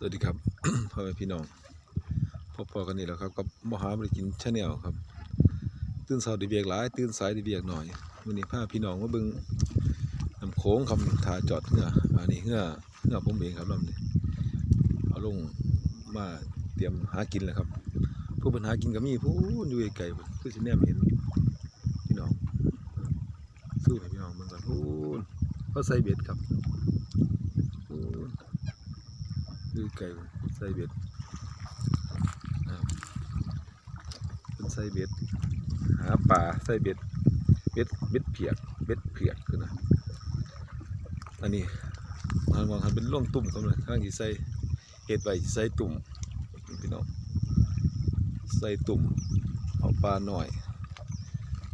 สวัสดีครับพ่อแม่พี่น้องพบพอกันนี่แล้วครับกับมหาบริกินชาแนลครับ ตื่นเช้าดีเบียกหลาย ตื่นสายดีเบียกหน่อยวันนี้พาพี่น้องมาบิ่งน้ำโค้งคำทาจอดเหื่ออันนี้เหื่อเหื่อผมเองครับลำนี้เอาลงมาเตรียมหากินแล้วครับ ผู้ปัญหากินก็มีผู้อยู่ไกลๆพุ่นคือสิแนมเห็นพี่น้องสู้ให้พี่น้องเบิ่งก่อนพูนเขาใส่เบ็ดครับ ดูไก่ใส่เบ็ดเป็นใส่เบ็ด หาปลาใส่เบ็ด เบ็ด เบ็ดเพียก เบ็ดเพียกคือนะอันนี้ทางวางทำเป็นล่วงตุ่มกันเลยข้างที่ใส่เห็ดไว้สิใส่ตุ่มพี่น้อง ใส่ตุ่ม เอาปลาหน่อย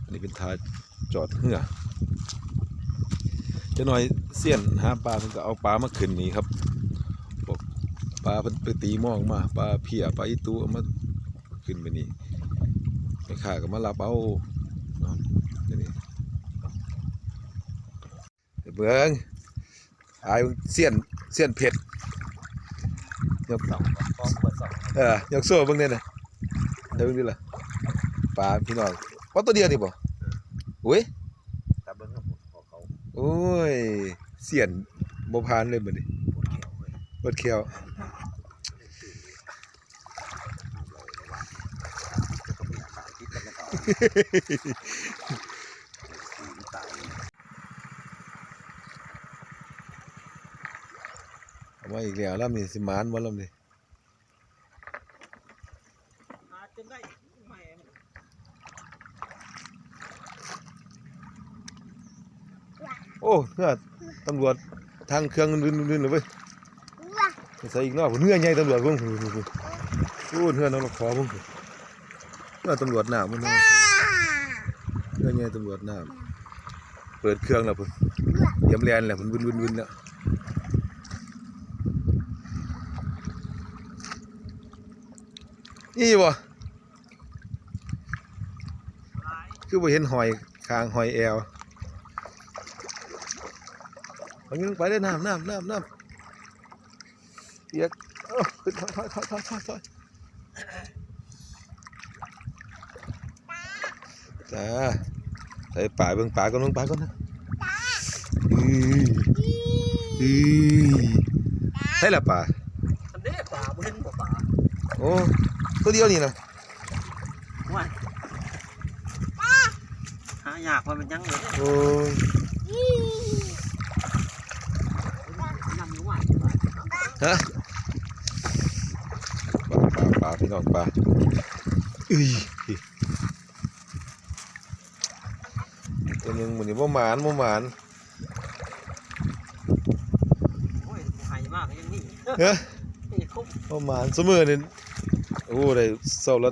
อันนี้เป็นทาจอดเหือจะหน่อยเสี้ยนหาปลามันก็เอาปลามาขึ้นนี้ครับ ปลาไปตีหมองมาปลาเพียปลาอีตูเอามาขึ้นไปนี่ไปขาก็มารับเอาเนาะนี่นี่เบิ่งอายเสี้ยนเสี้ยนเผ็ดยกสองเออยกโซ่เบิ่งเนี่ยนะเดี๋ยวเบิ่งดิล่ะปลาพี่น้องว่าตัวเดียวนี่บ่อุ้ยตาเบิ้งขอเขาโอ้ยเสียนบ่ผ่านเลยบัดนี้ปวดเขียวเลย เบิดแขว ก็มีอาการคิดกันแล้วก็สีตาย เอามาอีกแล้วลำนี่สิหมานบ่ลำนี่อาจจะได้แม่มันโอ้เนื้อตำรวจทางเครื่องลื่นๆเลยเว้ยใส่อีกรอบเนื้อใหญ่ตำรวจเพิ่งโอ้เนื้อน้องขอเพิ่ง เนื้อตำรวจหน้ามันเนาะเนื้อใหญ่ตำรวจหน้าเปิดเครื่องแล้วเพิ่นเตรียมแลนแล้วเพิ่นวุ่นๆๆแล้วนี่บ่คือบ่เห็นหอยคางหอยแอวเอางี้ลงไปเด้น้ำน้ำน้ำน้ำเปียกเอ้าขึ้นถอถอยถอยถอยถอยถอย จ้าใส่ป่าเบิ่งป่าก่อนเบิ่งป่าก่อนนะอืออือใช่ละป่าอันนี้ป่าบ่เห็นบ่ป่าโอ้ตัวเดียวนี่นะว่ายหายากว่ามันยังเลยโอ้ยยังอยู่ว่ายฮะป่าป่าป่าพี่น้องป่าอุ้ย ตัวหนึงมันนี่บ่หมานบ่หมานโอ้ยหายมากยังนี่เฮ้ยนี่คุ้มบ่หมานเสมอนี่โอ้ได้เศร้าละ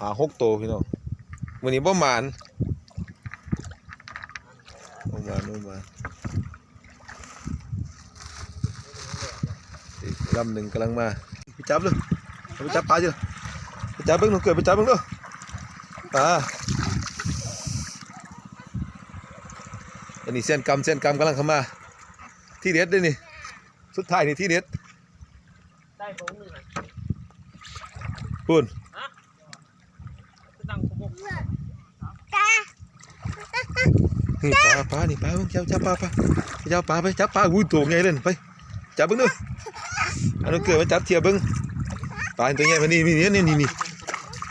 หาหกตัวพี่น้องมันนี้บ่หมานบ่หมานบ่หมานอีกลำหนึ่งกำลังมาไปจับเลยเอาไปจับปลาจ้ะไปจับเบิ่งหนูเกิดไปจับเบิ่งเด้อปลา อันนี้เส้นกำเส้นกำกำลังเข้ามา ที่เด็ดเด้วยนี่ สุดท้ายนี่ที่เด็ดได้ผมหนึ่งอะพูนตั้งขบกนี่ปลาปลานี่ปลาเบิ่งเจ้าจับปลาปลาไปจับปลาไปจับปลาอุ้ยตัวใหญ่เลยไปจับเบิ่งเด้ออันนั้นเกิดมาจับเทียบเบิ่งปลาตัวใหญ่มานี่นี่นี่นี่นี่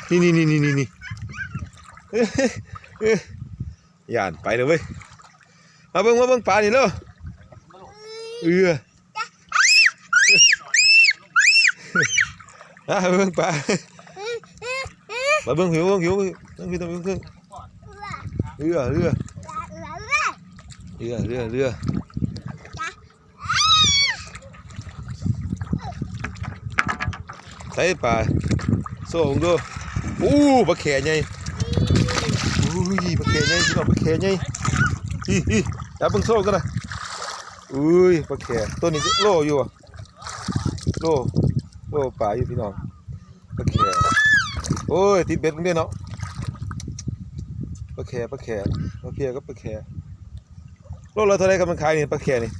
นี่นี่นี่นี่นี่เอ้ยเอ้ยย่านไปเลยเว้ย มาเบิ่งมาเบิ่งปลานี่เด้อเอออะเบิ่งปลามาเบิ่งหิวเบิ่งหิวเบิ่งหิวต้องเบิ่งเบิ่งเรือเรือเรือเรือเรือใส่ปลาโซ่ผมดูอู้ปลาแขใหญ่อุ้ยปลาแขใหญ่พี่น้องปลาแขใหญ่อีอี จับเบิ่งโซ่กันนะอุ้ยปลาแขตัวนี้โลอยู่อะโลโลปลาอยู่พี่น้องปลาแขโอ้ยติดเบ็ดมึงเด้เนาะปลาแขปลาแขปลาแขก็ปลาแขโลละเท่าไหรครับมันขายนี่ปลาแขนี่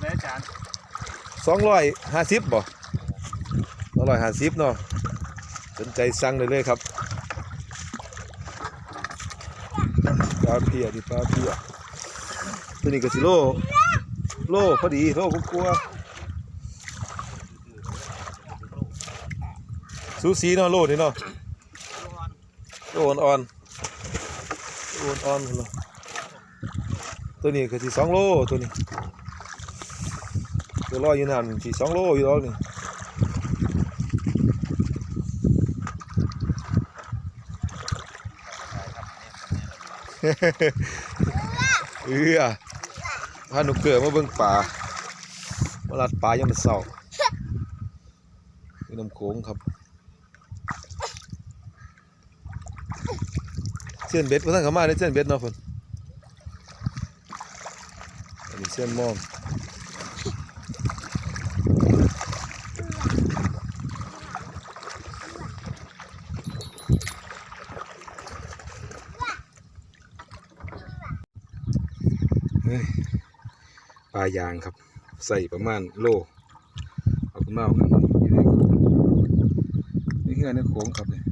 แล้วอาจารย์สองร้อยห้าสิบบ่สองร้อยห้าสิบเนาะสนใจสั่งเลยเลยครับปลาเพียดิปลาเพีย ตัวนี้ก็สิโล โลพอดี โลกลัวสูสีเนาะโลนี่เนาะโลอ่อนๆโลอ่อนๆเนาะตัวนี้ก็สิสองโลตัวนี้ตัวลอยอยู่นั่นสี่สองโลอยู่แล้วนี่เอือพาหนูเกิดมาเบิ่งป่ามาลัดป่ายังมันเศร้าน้ำโขงครับเส้นเบ็ดพวกท่านเข้ามาได้เส้นเบ็ดเนาะคนอันนี้เส้นมอง เฮ้ยปลายางครับ ใส่ประมาณโลเอาขึ้นมาเอาขึ้นมาอยู่ในโขงนี่เฮือในโขงครับเนี่ย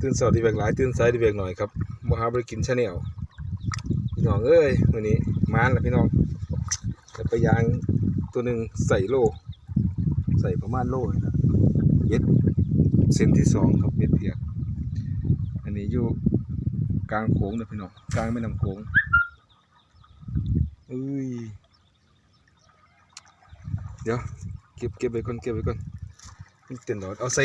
ตื่นสอดดีแบกหลายตื่นสายดีแบกหน่อยครับมหาบริกินชาแนลพี่น้องเอ้ยวันนี้มานแล้วพี่น้องแต่ปลายางตัวหนึ่งใส่โลใส่ประมาณโลนี่นะเบ็ดเส้นที่สองครับเบ็ดเพียก อันนี้อยู่กลางโขงนะพี่น้องกลางแม่น้ำโขง เอ้ย เดี๋ยว เก็บเก็บไว้ก่อนเก็บไว้ก่อนมันเต็มดอกเอาใส่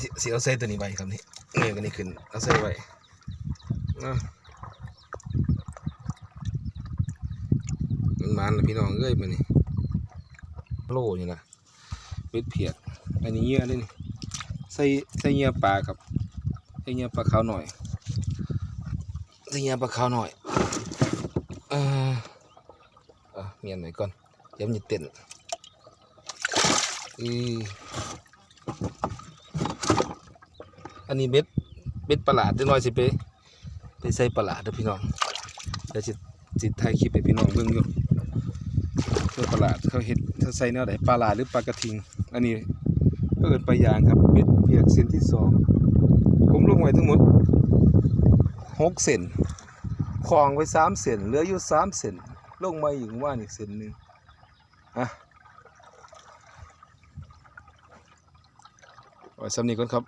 สิสิเอาใส่ตัวนี้ไว้ครับนี่นี่กันนี่ขึ้นเอาใส่ไว้นะมันมันะพี่น้องเอ้ยมันนี่โลนี่นะเป็ดเพียกอันนี้เยื่อเลยนี่ใส่ใส่เยื่อปลาครับใส่เยื่อปลาขาวหน่อยใส่เยื่อปลาขาวหน่อยเอ่าอะเมียนหน่อยก่อนเดี๋ยวมันจะเต้นอืออันนี้เบ็ดเบ็ดประหลาดเดี๋ยน่อยสิไปไปใส่ประหลาดเด้อพี่น้องเดี๋ยวสิสิถ่ายคลิปให้พี่น้องเบิ่งอยู่เพื่อประหลาดเขาเห็ดเขาใส่แนวไหนปลาหลาหรือปลากระทิง อันนี้ก็เอินปลายางครับเบ็ดเพียกเส้นที่สองผมลงไว้ทั้งหมดหกเซนคลองไว้สามเซนเหลืออยู่สามเซน ลงมาอีกว่านอีกเส้นหนึ่งอะไว้สำนีก่อนครับ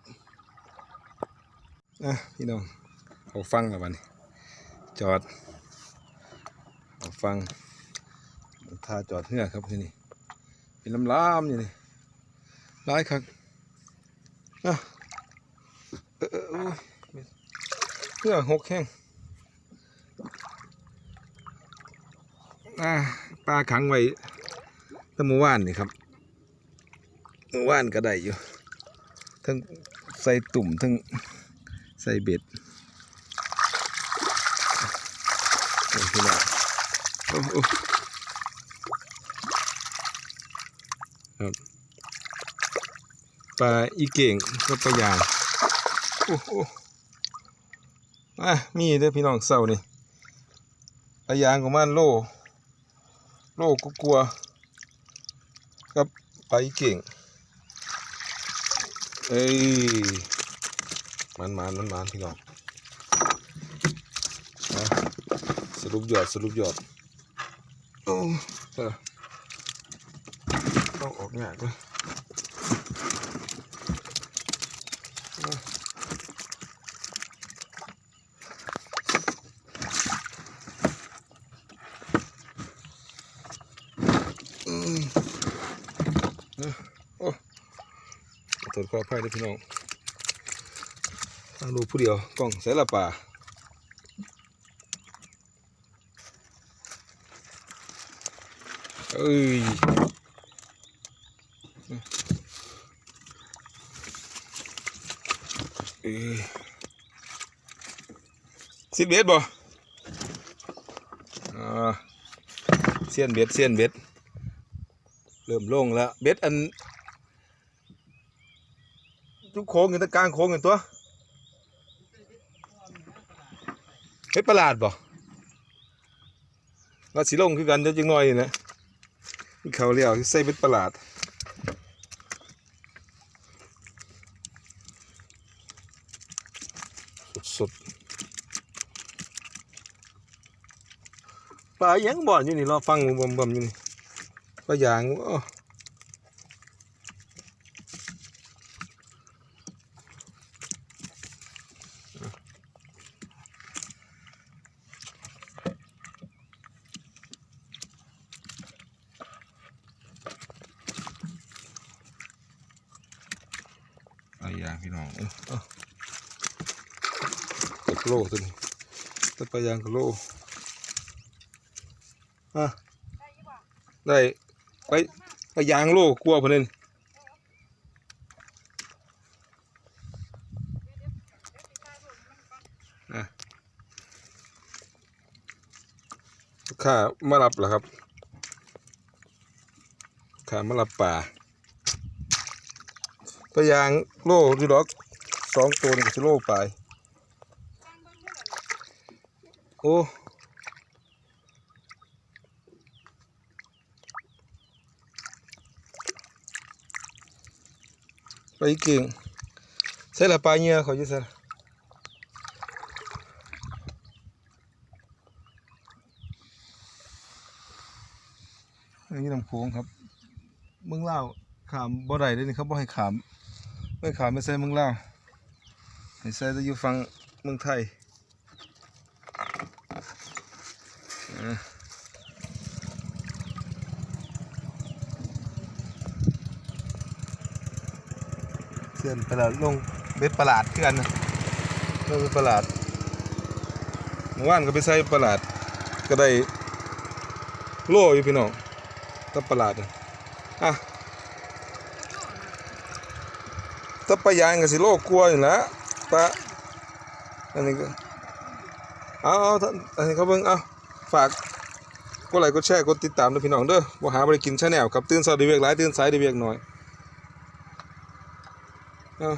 อะพี่น้องเอาฟังกับมันจอดเอาฟังท่าจอดเหือครับที่นี่เป็นลำลามอยู่นี่ร้ายครับอะเออเออโอ้ยเหือหกแห้ง อ่าปลาขังไว้ตั้งเมื่อวานนี่ครับเมื่อวานก็ได้อยู่ ทั้งใส่ตุ่มทั้งใส่เบ็ดโอ้โอ้โอ้ครับปลาอีเก่งก็ปลายางโอ้โหอะมีเด้อพี่น้องเศร้านี่ปลายางของมันโล โลกก็กลัวกับไปเก่ง เอ้ยมันมันมันมันพี่น้องสรุปยอดสรุปยอดโอ้เออต้องออกยากเลยอืมเออโอ้ ขอโทษขออภัยด้วยพี่น้องทางดูผู้เดียวกล้องใส่ละป่าเอ้ยเอ้ยสิบเบ็ดบ่อ่าเสียนเบ็ดเสียนเบ็ดเริ่มโล่งแล้วเบ็ดอัน ทุกโค้งอยู่ตะกลางโค้งอยู่ตัวเบ็ดประหลาดบ่ว่าสิลงคือกันเดี๋ยวจังหน่อยนี่นะเขาเลี้ยวใส่เบ็ดประหลาดสุดๆปลายังบ่อนอยู่นี่รอฟังบ่มบ่มๆอยู่นี่ปลายางอ้อาหยางพี่น้องเออตะโลตัวนี้ตะปะยางกะโลอะได้ไปไปยางโลกลัวพนึนอะลูกค้ามารับเหรอครับลูกค้ามารับป่า ไปยางโลดูดอกสองตัวนี่ก็จะโลไปโอ้ไปเก่งใช่ละปลาเหงื่อเขาอยู่ใช่อันนี้น้ำโขงครับ เมืองเล่าขามบ่อได้เลยนี่เขาบ่ให้ขาม ไม่ขามไม่ใส่เมืองเล่าวให้ใส่แต่อยู่ฝั่งเมืองไทยเสื่อนประหลาดลงเบ็ดประหลาดคือนนะเบ็ดประหลาดเมื่อวานก็ไปใส่ประหลาดก็ได้โล่อยู่พี่น้องตับประหลาดน่ะอะ ถ้าไปลายางก็สิโลกกลัวอยู่แล้วปลาอันนี้ก็เอาเอาท่านอันนี้เขาเบิ่งเอาฝากกดไลค์กดแชร์กดติดตามด้วยพี่น้องเด้อบ่หาบ่ได้กินชาแนลครับตื่นสายได้เวียกหลายตื่นสายได้เวียกน้อยเอา